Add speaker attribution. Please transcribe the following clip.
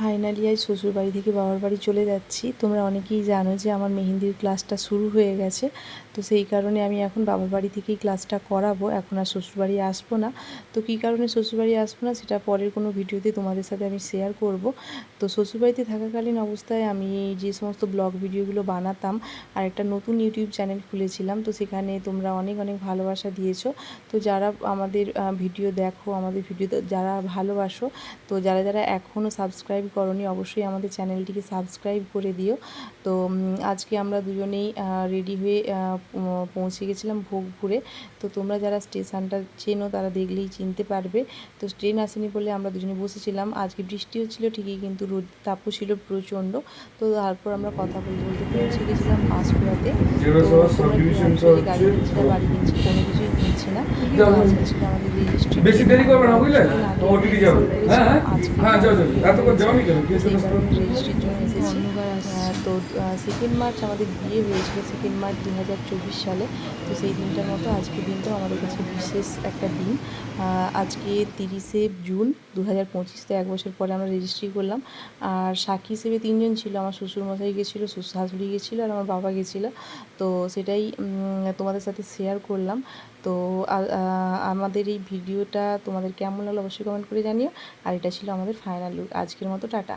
Speaker 1: Finally আজ শ্বশুর বাড়ি থেকে বাবার বাড়ি চলে যাচ্ছি। তোমরা অনেকেই জানো যে আমার মেহেন্দির ক্লাসটা শুরু হয়ে গেছে। তো সেই কারণে আমি এখন বাবার বাড়ি থেকেই ক্লাসটা করাবো। এখন আর শ্বশুরবাড়ি আসব না। তো কী কারণে শ্বশুরবাড়ি আসব না সেটা পরের কোনো ভিডিওতে তোমাদের সাথে আমি শেয়ার করব। তো শ্বশুরবাড়িতে থাকাকালীন অবস্থায় আমি যে সমস্ত ব্লগ ভিডিওগুলো বানাতাম আর একটা নতুন ইউটিউব চ্যানেল খুলেছিলাম, তো সেখানে তোমরা অনেক অনেক ভালোবাসা দিয়েছ। তো যারা আমাদের ভিডিও দেখো, আমাদের ভিডিও, যারা ভালোবাসো, তো যারা যারা এখনও সাবস্ক্রাইব করনি অবশ্যই আমাদের চ্যানেলটিকে সাবস্ক্রাইব করে দিও। তো আজকে আমরা দুজনেই রেডি হয়ে পৌঁছে গেছিলাম ভোগপুরে। তো তোমরা যারা স্টেশনটা চেনো তারা দেখলেই চিনতে পারবে। তো ট্রেন আসেনি বলে আমরা দুজনে বসেছিলাম। আজকে বৃষ্টি হচ্ছিল ঠিকই কিন্তু রোদ তাপও ছিল প্রচণ্ড। তো তারপর আমরা কথা বলতে বলতে পৌঁছে গেছিলাম পাঁশকুড়াতে তো গাড়ি
Speaker 2: হচ্ছে-
Speaker 1: কিনছি বাড়ি কিনছি কোনো কিছুই কিনছি না। তো আজকে ছিল আমাদের রেজিস্ট্রি
Speaker 2: বেশি দেরি করবে না বুঝলে? ওটিপি যাবে। হ্যাঁ হ্যাঁ? হ্যাঁ যাও যাও এত করে যাওনি? কেন কি
Speaker 1: সেই
Speaker 2: সমস্ত
Speaker 1: কারণে রেজিস্ট্রির জন্য এসেছি আহ, তো সেকেন্ড মার্চ আমাদের বিয়ে হয়েছিল সেকেন্ড মার্চ দু হাজার চব্বিশ সালে। তো সেই দিনটার মতো আজকের দিনটাও আমাদের কাছে বিশেষ একটা দিন। আজকে তিরিশে জুন দু হাজার পঁচিশ, তো এক বছর পরে আমরা রেজিস্ট্রি করলাম। আর সাক্ষী হিসেবে তিনজন ছিল, আমার শ্বশুরমশাই গেছিল শ্বশুর শাশুড়ি গেছিল আর আমার বাবা গেছিল। তো সেটাই তোমাদের সাথে শেয়ার করলাম। তো আমাদের এই ভিডিওটা তোমাদের কেমন লাগল অবশ্যই কমেন্ট করে জানিও। আর এটা ছিল আমাদের ফাইনাল লুক আজকের মতো টাটা।